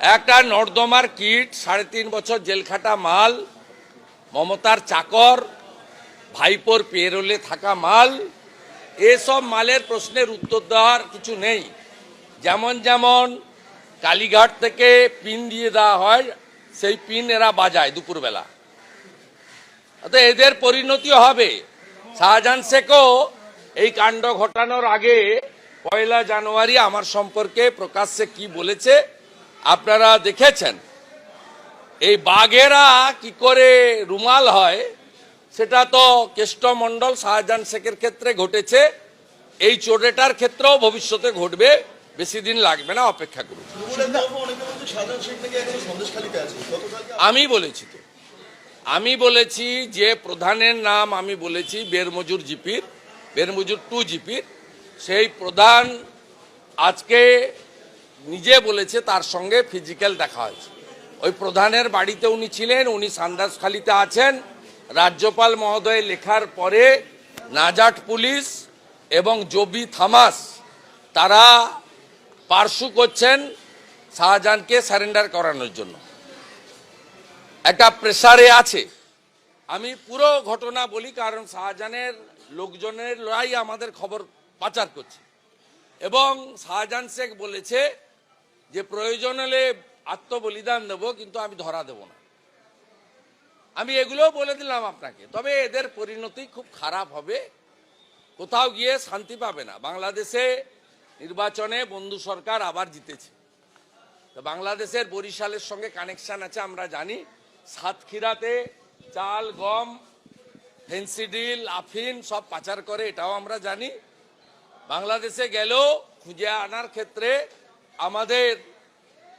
একটা নর্দমার কিট, সাড়ে তিন বছর জেলখাটা মাল, মমতার চাকর, ভাইপোর পেরোলে থাকা মাল, এসব মালের প্রশ্নের উত্তর দেওয়ার কিছু নেই। যেমন যেমন কালীঘাট থেকে পিন দিয়ে দেওয়া হয়, সেই পিন এরা বাজায় দুপুরবেলা। তো এদের পরিণতি হবে। শাহজাহান শেখও এই কাণ্ড ঘটানোর আগে পয়লা জানুয়ারি আমার সম্পর্কে প্রকাশ্যে কি বলেছে আপনারা দেখেছেন, এই বাঘেরা কি করে রুমাল হয়, সেটা তো কেষ্টমণ্ডল শাহজাহান শেখের ক্ষেত্রে ঘটেছে, এই চোরেটার ক্ষেত্রেও ভবিষ্যতে ঘটবে, বেশি দিন লাগবে না, অপেক্ষা করুন। আমি বলেছি তো, আমি বলেছি যে প্রধানের নাম আমি বলেছি বেরমজুর জিপির, বেরমজুর টু জিপির, সেই প্রধান আজকে নিজে বলেছে তার সঙ্গে ফিজিক্যাল দেখা হয়েছে। ওই প্রধানের বাড়িতে উনি ছিলেন, উনি সান্দাসখালিতে আছেন। রাজ্যপাল মহোদয় লেখার পরে নাজাট পুলিশ এবং জবি থামাস, তারা পার্শ্ব করছেন শাহজাহানকে সারেন্ডার করানোর জন্য। একটা প্রেসারে আছে। আমি পুরো ঘটনা বলি কারণ শাহজাহানের লোকজনের লড়াই আমাদের খবর পাচার করছে। এবং শাহজাহান শেখ বলেছে যে প্রয়োজন হলে আত্মবলিদান দেব, কিন্তু আমি ধরা দেব না। আমি এগুলোও বলে দিলাম আপনাকে। তবে এদের পরিণতি খুব খারাপ হবে। কোথাও গিয়ে শান্তি পাবে না। বাংলাদেশে নির্বাচনে বন্ধু সরকার আবার জিতেছে। তো বাংলাদেশের বরিশালের সঙ্গে কানেকশন আছে, আমরা জানি। সাতক্ষীরাতে চাল, গম, ফেন্সিডিল, আফিন সব পাচার করে, এটাও আমরা জানি। বাংলাদেশে গেলেও খুঁজে আনার ক্ষেত্রে আমাদের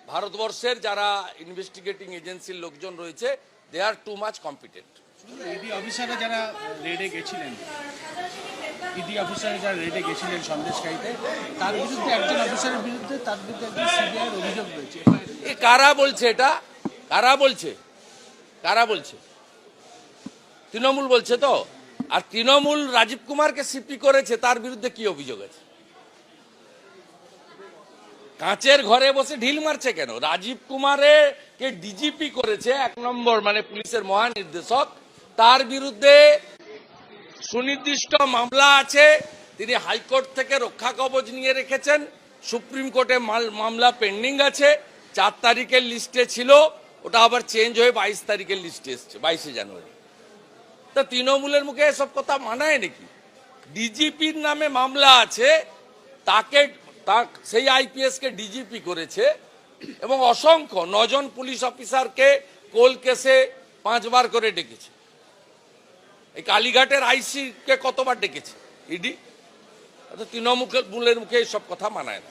ভারতবর্ষের যারা ইনভেস্টিগেটিং এজেন্সির লোকজন রয়েছে they are too much competent ED অফিসাররা যারা রেডে গেছিলেন ইডি অফিসারে যারা রেডে গেছিলেন সন্দেশকারীতে তার বিরুদ্ধে একজন অফিসারের বিরুদ্ধে তার বিরুদ্ধে একজন সিবিআইয়ের অভিযোগ রয়েছে। এ কারা বলছে এটা? কারা বলছে? কারা বলছে? তৃণমূল বলছে তো? আর তৃণমূল রাজীব কুমারকে সিপি করেছে তার বিরুদ্ধে কি অভিযোগ আছে? কাঁচের ঘরে বসে ঢিল মারছে কেন? রাজীব কুমারে কে ডিজিপি করেছে, এক নম্বর মানে পুলিশের মহানির্দেশক, তার বিরুদ্ধে সুনির্দিষ্ট মামলা আছে, তিনি হাইকোর্ট থেকে রক্ষা কবচ নিয়ে রেখেছেন, সুপ্রিম কোর্টে মাল- মামলা পেন্ডিং আছে, চার তারিখের লিস্টে ছিল, ওটা আবার চেঞ্জ হয়ে বাইশ তারিখের লিস্টে এসছে, বাইশে জানুয়ারি। তা তৃণমূলের মুখে এসব কথা মানায় নাকি? ডিজিপির নামে মামলা আছে, তাকে তা সেই আইপিএস কে ডিজিপি করেছে এবং অসংখ্য নজন পুলিশ অফিসারকে কোল কেসে পাঁচবার করে ডেকেছে। এই কালীঘাটের আইসি কে কতবার ডেকেছে? ইডি তৃণমূলের মুখে সব কথা মানায় না।